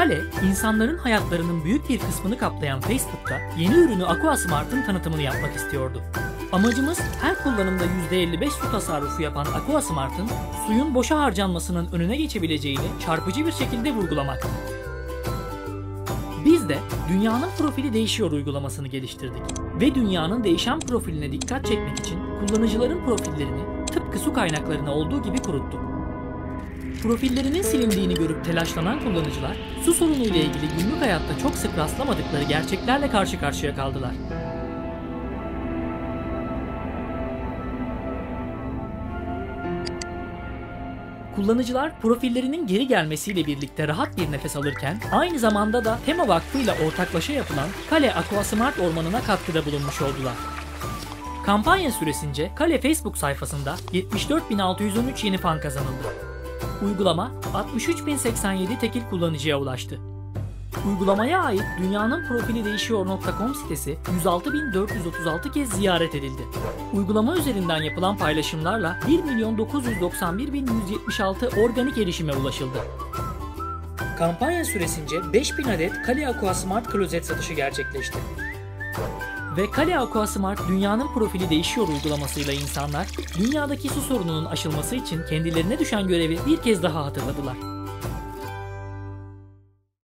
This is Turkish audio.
Kale, insanların hayatlarının büyük bir kısmını kaplayan Facebook'ta yeni ürünü AquaSmart'ın tanıtımını yapmak istiyordu. Amacımız her kullanımda %55 su tasarrufu yapan AquaSmart'ın suyun boşa harcanmasının önüne geçebileceğini çarpıcı bir şekilde vurgulamaktı. Biz de Dünyanın Profili Değişiyor uygulamasını geliştirdik ve dünyanın değişen profiline dikkat çekmek için kullanıcıların profillerini tıpkı su kaynaklarına olduğu gibi kuruttuk. Profillerinin silindiğini görüp telaşlanan kullanıcılar su sorunu ile ilgili günlük hayatta çok sık rastlamadıkları gerçeklerle karşı karşıya kaldılar. Kullanıcılar profillerinin geri gelmesiyle birlikte rahat bir nefes alırken aynı zamanda da Tema Vakfı ile ortaklaşa yapılan Kale Aquasmart ormanına katkıda bulunmuş oldular. Kampanya süresince Kale Facebook sayfasında 74.613 yeni fan kazanıldı. Uygulama 63.087 tekil kullanıcıya ulaştı. Uygulamaya ait dünyanın profili değişiyor.com sitesi 106.436 kez ziyaret edildi. Uygulama üzerinden yapılan paylaşımlarla 1.991.176 organik erişime ulaşıldı. Kampanya süresince 5000 adet Kale Aqua Smart klozet satışı gerçekleşti. Ve Kale Aqua Smart dünyanın profili değişiyor uygulamasıyla insanlar dünyadaki su sorununun aşılması için kendilerine düşen görevi bir kez daha hatırladılar.